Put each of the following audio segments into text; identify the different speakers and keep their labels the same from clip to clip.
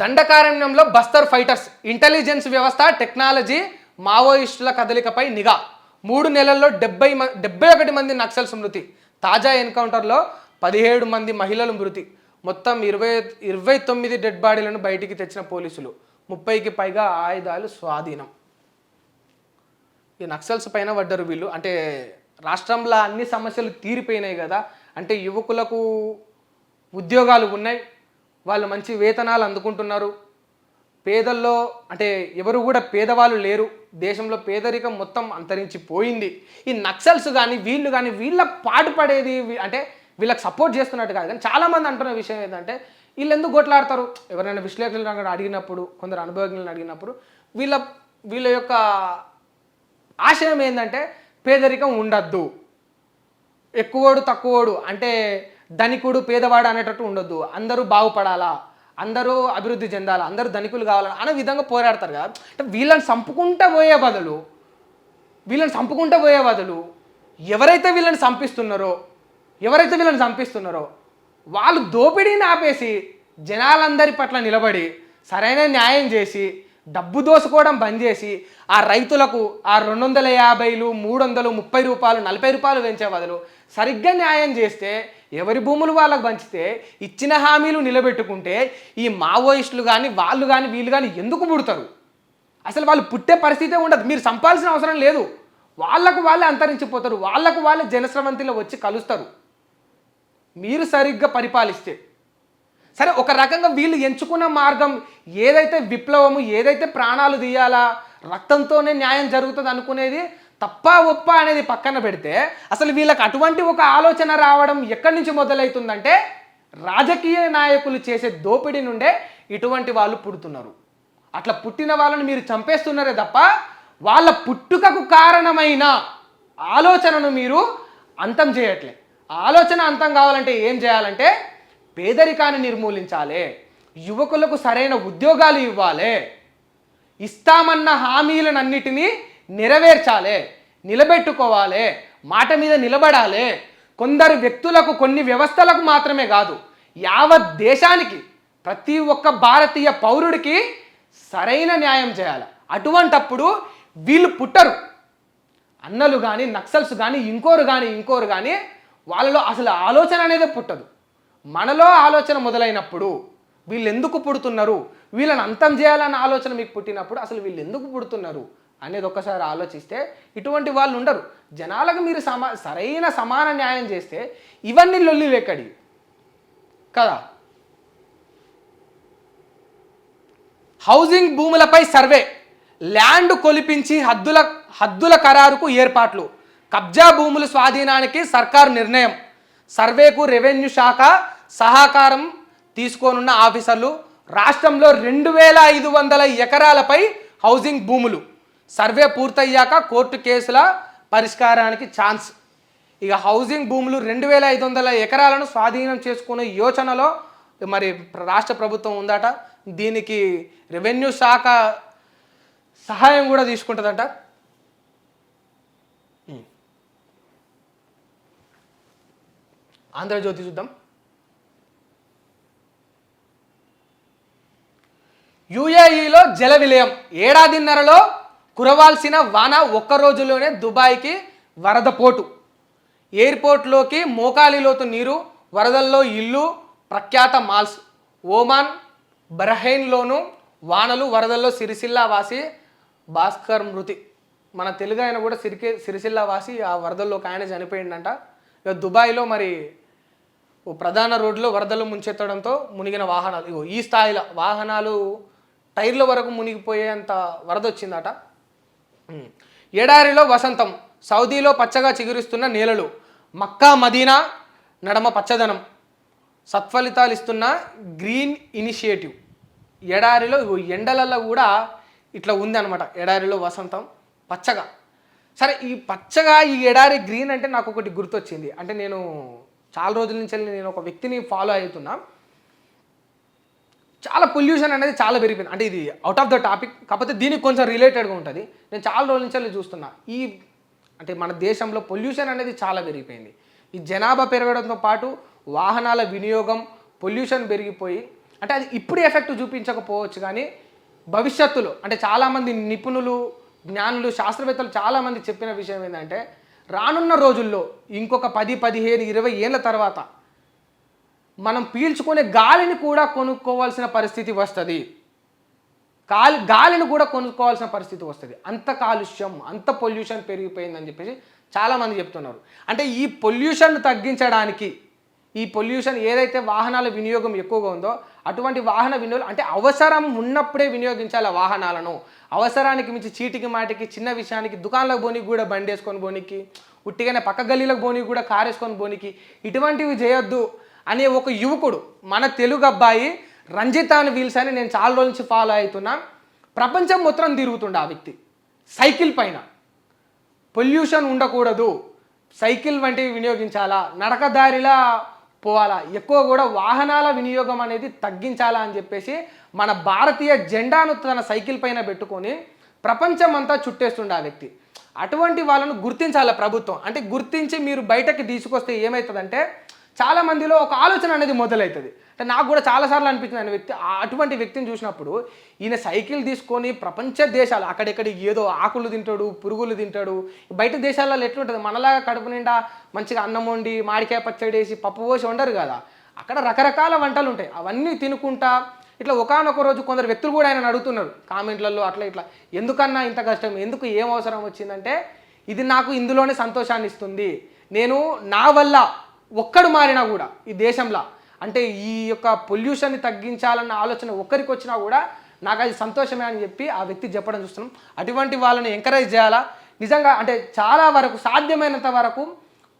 Speaker 1: దండకారణ్యంలో Bastar fighters intelligence వ్యవస్థ technology మావోయిస్టుల కదలికపై నిఘా. మూడు నెలల్లో డెబ్బై మ- డెబ్బై ఒకటి మంది నక్సల్స్ మృతి. తాజా ఎన్కౌంటర్లో పదిహేడు మంది మహిళలు మృతి. మొత్తం ఇరవై ఇరవై తొమ్మిది డెడ్ బాడీలను బయటికి తెచ్చిన పోలీసులు. ముప్పైకి పైగా ఆయుధాలు స్వాధీనం. ఈ నక్సల్స్ పైన పడ్డారు వీళ్ళు. అంటే రాష్ట్రంలో అన్ని సమస్యలు తీరిపోయినాయి కదా. అంటే యువకులకు ఉద్యోగాలు ఉన్నాయి. వాళ్ళు మంచి వేతనాలు అందుకుంటున్నారు. పేదల్లో అంటే ఎవరు కూడా పేదవాళ్ళు లేరు. దేశంలో పేదరికం మొత్తం అంతరించిపోయింది. ఈ నక్సల్స్ కానీ వీళ్ళు కానీ వీళ్ళ పాటుపడేది అంటే వీళ్ళకి సపోర్ట్ చేస్తున్నట్టు కాదు. కానీ చాలామంది అంటున్న విషయం ఏంటంటే వీళ్ళు ఎందుకు కొట్లాడతారు? ఎవరైనా విశ్లేషకులను అడిగినప్పుడు కొందరు అనుభవజ్ఞులను అడిగినప్పుడు వీళ్ళ వీళ్ళ యొక్క ఆశయం ఏంటంటే పేదరికం ఉండద్దు. ఎక్కువోడు తక్కువోడు. అంటే ధనికుడు పేదవాడు అనేటట్టు ఉండొద్దు. అందరూ బాగుపడాలా? అందరూ అభివృద్ధి చెందాలా? అందరూ ధనికులు కావాలా? అనే విధంగా పోరాడతారు కదా. అంటే వీళ్ళని చంపుకుంటా పోయే బదులు వీళ్ళని చంపుకుంటా పోయే బదులు ఎవరైతే వీళ్ళని చంపిస్తున్నారో ఎవరైతే వీళ్ళని చంపిస్తున్నారో వాళ్ళు దోపిడీని ఆపేసి జనాలందరి పట్ల నిలబడి సరైన న్యాయం చేసి డబ్బు దోసుకోవడం బంద్ చేసి ఆ రైతులకు ఆ రెండు వందల యాభైలు మూడు వందలు ముప్పై రూపాయలు నలభై రూపాయలు పెంచే బదులు సరిగ్గా న్యాయం చేస్తే ఎవరి భూములు వాళ్ళకు పంచితే ఇచ్చిన హామీలు నిలబెట్టుకుంటే ఈ మావోయిస్టులు కానీ వాళ్ళు కానీ వీళ్ళు కానీ ఎందుకు పుడతారు? అసలు వాళ్ళు పుట్టే పరిస్థితే ఉండదు. మీరు సంపాల్సిన అవసరం లేదు. వాళ్ళకు వాళ్ళే అంతరించిపోతారు. వాళ్ళకు వాళ్ళే జనస్రవంతిలో వచ్చి కలుస్తారు. మీరు సరిగ్గా పరిపాలిస్తే. సరే ఒక రకంగా వీళ్ళు ఎంచుకున్న మార్గం ఏదైతే విప్లవము ఏదైతే ప్రాణాలు తీయాలా రక్తంతోనే న్యాయం జరుగుతుంది అనుకునేది తప్ప ఒప్ప అనేది పక్కన పెడితే అసలు వీళ్ళకి అటువంటి ఒక ఆలోచన రావడం ఎక్కడి నుంచి మొదలవుతుందంటే రాజకీయ నాయకులు చేసే దోపిడీ నుండే ఇటువంటి వాళ్ళు పుడుతున్నారు. అట్లా పుట్టిన వాళ్ళని మీరు చంపేస్తున్నారే తప్ప వాళ్ళ పుట్టుకకు కారణమైన ఆలోచనను మీరు అంతం చేయట్లే. ఆలోచన అంతం కావాలంటే ఏం చేయాలంటే పేదరికాన్ని నిర్మూలించాలి. యువకులకు సరైన ఉద్యోగాలు ఇవ్వాలి. ఇస్తామన్న హామీలనన్నిటినీ నెరవేర్చాలి. నిలబెట్టుకోవాలి మాట మీద నిలబడాలి. కొందరు వ్యక్తులకు కొన్ని వ్యవస్థలకు మాత్రమే కాదు యావత్ దేశానికి ప్రతి ఒక్క భారతీయ పౌరుడికి సరైన న్యాయం చేయాలి. అటువంటప్పుడు వీళ్ళు పుట్టరు. అన్నలు కానీ నక్సల్స్ కానీ ఇంకోరు కానీ ఇంకోరు కానీ వాళ్ళలో అసలు ఆలోచన అనేది పుట్టదు. మనలో ఆలోచన మొదలైనప్పుడు వీళ్ళు ఎందుకు పుడుతున్నారు? వీళ్ళని అంతం చేయాలన్న ఆలోచన మీకు పుట్టినప్పుడు అసలు వీళ్ళు ఎందుకు పుడుతున్నారు? అనేది ఒక్కసారి ఆలోచిస్తే ఇటువంటి వాళ్ళు ఉండరు. జనాలకు మీరు సమా సరైన సమాన న్యాయం చేస్తే ఇవన్నీ లొల్లిలు ఎక్కడి కదా? హౌసింగ్ భూములపై సర్వే ల్యాండ్ కొలిపించి హద్దుల హద్దుల ఖరారుకు ఏర్పాట్లు కబ్జా భూముల స్వాధీనానికి సర్కారు నిర్ణయం సర్వేకు రెవెన్యూ శాఖ సహకారం తీసుకోనున్న ఆఫీసర్లు రాష్ట్రంలో రెండు వేల ఐదు వందల ఎకరాలపై హౌసింగ్ భూములు. సర్వే పూర్తయ్యాక కోర్టు కేసుల పరిష్కారానికి ఛాన్స్. ఇక హౌసింగ్ భూములు రెండు వేల ఐదు వందల ఎకరాలను స్వాధీనం చేసుకునే యోచనలో మరి రాష్ట్ర ప్రభుత్వం ఉందట. దీనికి రెవెన్యూ శాఖ సహాయం కూడా తీసుకుంటుందట. ఆంధ్రజ్యోతి చూద్దాం. యుఏఈలో జల విలయం ఏడాదిన్నరలో కురవాల్సిన వాన ఒక్క రోజులోనే దుబాయ్కి వరద పోటు. ఎయిర్పోర్ట్లోకి మోకాలిలోతు నీరు వరదల్లో ఇల్లు ప్రఖ్యాత మాల్స్. ఓమాన్ బహ్రెయిన్లోను వానలు వరదల్లో సిరిసిల్లా వాసి భాస్కర్ మృతి. మన తెలుగు ఆయన కూడా సిరికి సిరిసిల్లా వాసి ఆ వరదల్లో ఒక ఆయన చనిపోయిందంట ఇక దుబాయ్లో మరి ఓ ప్రధాన రోడ్లో వరదలు ముంచెత్తడంతో మునిగిన వాహనాలు. ఇగో ఈ స్థాయిలో వాహనాలు టైర్ల వరకు మునిగిపోయేంత వరద వచ్చిందట. ఎడారిలో వసంతం సౌదీలో పచ్చగా చిగురిస్తున్న నేలలు మక్కా మదీనా నడమ పచ్చదనం సత్ఫలితాలు ఇస్తున్న గ్రీన్ ఇనిషియేటివ్. ఎడారిలో ఎండలలో కూడా ఇట్లా ఉంది అనమాట ఎడారిలో వసంతం పచ్చగా. సరే ఈ పచ్చగా ఈ ఎడారి గ్రీన్ అంటే నాకు ఒకటి గుర్తొచ్చింది. అంటే నేను చాలా రోజుల నుంచి నేను ఒక వ్యక్తిని ఫాలో అవుతున్నా. చాలా పొల్యూషన్ అనేది చాలా పెరిగిపోయింది. అంటే ఇది అవుట్ ఆఫ్ ద టాపిక్ కాకపోతే దీనికి కొంచెం రిలేటెడ్గా ఉంటుంది. నేను చాలా రోజుల నుంచి చూస్తున్నా. ఈ అంటే మన దేశంలో పొల్యూషన్ అనేది చాలా పెరిగిపోయింది. ఈ జనాభా పెరగడంతో పాటు వాహనాల వినియోగం పొల్యూషన్ పెరిగిపోయి అంటే అది ఇప్పుడు ఎఫెక్ట్ చూపించకపోవచ్చు కానీ భవిష్యత్తులో అంటే చాలామంది నిపుణులు జ్ఞానులు శాస్త్రవేత్తలు చాలామంది చెప్పిన విషయం ఏంటంటే రానున్న రోజుల్లో ఇంకొక పది పదిహేను ఇరవై ఏళ్ళ తర్వాత మనం పీల్చుకునే గాలిని కూడా కొనుక్కోవాల్సిన పరిస్థితి వస్తుంది. గాలి గాలిని కూడా కొనుక్కోవాల్సిన పరిస్థితి వస్తుంది. అంత కాలుష్యం అంత పొల్యూషన్ పెరిగిపోయిందని చెప్పేసి చాలామంది చెప్తున్నారు. అంటే ఈ పొల్యూషన్ తగ్గించడానికి ఈ పొల్యూషన్ ఏదైతే వాహనాల వినియోగం ఎక్కువగా ఉందో అటువంటి వాహన వినియోగం అంటే అవసరం ఉన్నప్పుడే వినియోగించాలి ఆ వాహనాలను. అవసరానికి మించి చీటికి మాటికి చిన్న విషయానికి దుకాణాలకు పోనీ కూడా బండి వేసుకొని పోనీకి ఉట్టిగానే పక్క గల్లీలకు పోనీ కూడా కారు వేసుకొని పోనీకి ఇటువంటివి చేయొద్దు. అనే ఒక యువకుడు మన తెలుగు అబ్బాయి రంజిత్ అని వీల్స్ అని నేను చాలా రోజుల నుంచి ఫాలో అవుతున్నా. ప్రపంచం మొత్తం తిరుగుతుండే ఆ వ్యక్తి. సైకిల్ పైన. పొల్యూషన్ ఉండకూడదు. సైకిల్ వంటివి వినియోగించాలా? నడకదారిలా పోవాలా? ఎక్కువ కూడా వాహనాల వినియోగం అనేది తగ్గించాలా అని చెప్పేసి మన భారతీయ జెండాను తన సైకిల్ పైన పెట్టుకొని ప్రపంచం అంతా చుట్టేస్తుండే ఆ వ్యక్తి. అటువంటి వాళ్ళను గుర్తించాలి ప్రభుత్వం? అంటే గుర్తించి మీరు బయటకి తీసుకొస్తే ఏమవుతుందంటే చాలా మందిలో ఒక ఆలోచన అనేది మొదలవుతుంది అంటే నాకు కూడా చాలాసార్లు అనిపించింది ఆయన వ్యక్తి అటువంటి వ్యక్తిని చూసినప్పుడు ఈయన సైకిల్ తీసుకొని ప్రపంచ దేశాలు అక్కడెక్కడ ఏదో ఆకులు తింటాడు పురుగులు తింటాడు బయట దేశాలలో ఎట్లుంటుంది? మనలాగా కడుపు నిండా మంచిగా అన్నం వండి మామిడికాయ పచ్చడి వేసి పప్పు పోసి వండరు కదా. అక్కడ రకరకాల వంటలు ఉంటాయి. అవన్నీ తినుకుంటా ఇట్లా ఒకానొక రోజు కొందరు వ్యక్తులు కూడా ఆయన అడుగుతున్నారు. కామెంట్లలో అట్లా ఇట్లా. ఎందుకన్నా ఇంత కష్టం? ఎందుకు ఏం అవసరం వచ్చిందంటే ఇది నాకు ఇందులోనే సంతోషాన్ని ఇస్తుంది. నేను నా వల్ల ఒక్కడు మారినా కూడా ఈ దేశంలో అంటే ఈ యొక్క పొల్యూషన్ని తగ్గించాలన్న ఆలోచన ఒక్కరికి వచ్చినా కూడా నాకు అది సంతోషమే అని చెప్పి ఆ వ్యక్తి చెప్పడం చూస్తున్నాం. అటువంటి వాళ్ళని ఎంకరేజ్ చేయాలా? నిజంగా అంటే చాలా వరకు సాధ్యమైనంత వరకు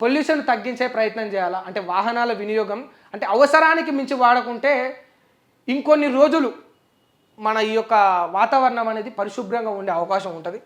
Speaker 1: పొల్యూషన్ తగ్గించే ప్రయత్నం చేయాలా? అంటే వాహనాల వినియోగం అంటే అవసరానికి మించి వాడకుంటే ఇంకొన్ని రోజులు మన ఈ యొక్క వాతావరణం అనేది పరిశుభ్రంగా ఉండే అవకాశం ఉంటుంది.